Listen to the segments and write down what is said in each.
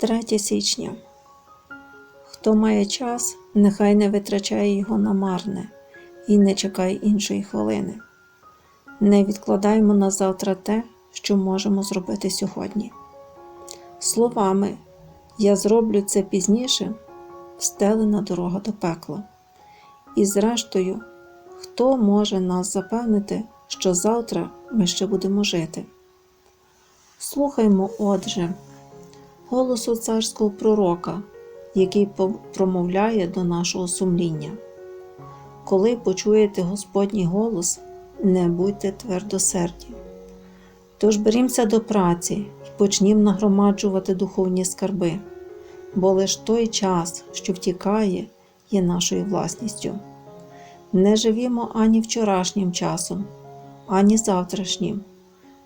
3 січня. Хто має час, нехай не витрачає його на марне і не чекає іншої хвилини. Не відкладаймо на завтра те, що можемо зробити сьогодні. Словами Я зроблю це пізніше встелена дорога до пекла. І зрештою, хто може нас запевнити, що завтра ми ще будемо жити? Слухаймо, отже, голосу царського пророка, який промовляє до нашого сумління. Коли почуєте Господній голос, не будьте твердосерді. Тож берімося до праці і почнім нагромаджувати духовні скарби, бо лиш той час, що втікає, є нашою власністю. Не живімо ані вчорашнім часом, ані завтрашнім,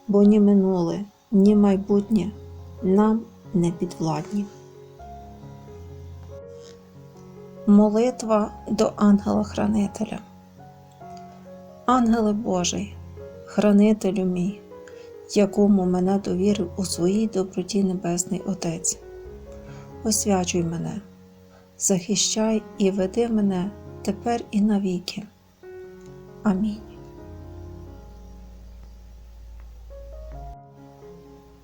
бо ні минуле, ні майбутнє нам не підвладні. Молитва до ангела-хранителя. Ангеле Божий, хранителю мій, якому мене довірив у своїй доброті Небесний Отець. Освячуй мене, захищай і веди мене тепер і навіки. Амінь.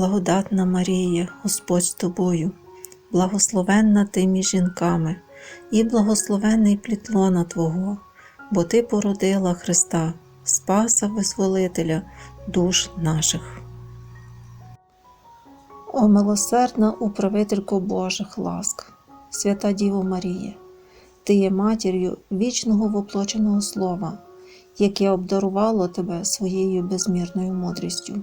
благодатна Марія, Господь з тобою, благословенна ти між жінками, і благословенний плід лона Твого, бо Ти породила Христа, Спаса Визволителя душ наших. О милосердна управителько Божих ласк, свята Діво Марія, Ти є матір'ю вічного воплоченого Слова, яке обдарувало тебе своєю безмірною мудрістю.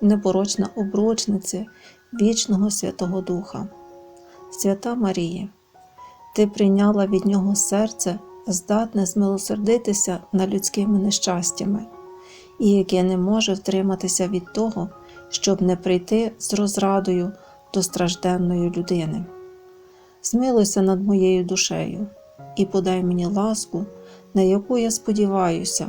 непорочна обручниця вічного Святого Духа, Свята Марія, Ти прийняла від Нього серце, здатне змилосердитися над людськими нещастями, і яке не може втриматися від того, щоб не прийти з розрадою до стражденної людини. Змилуйся над моєю душею і подай мені ласку, на яку я сподіваюся,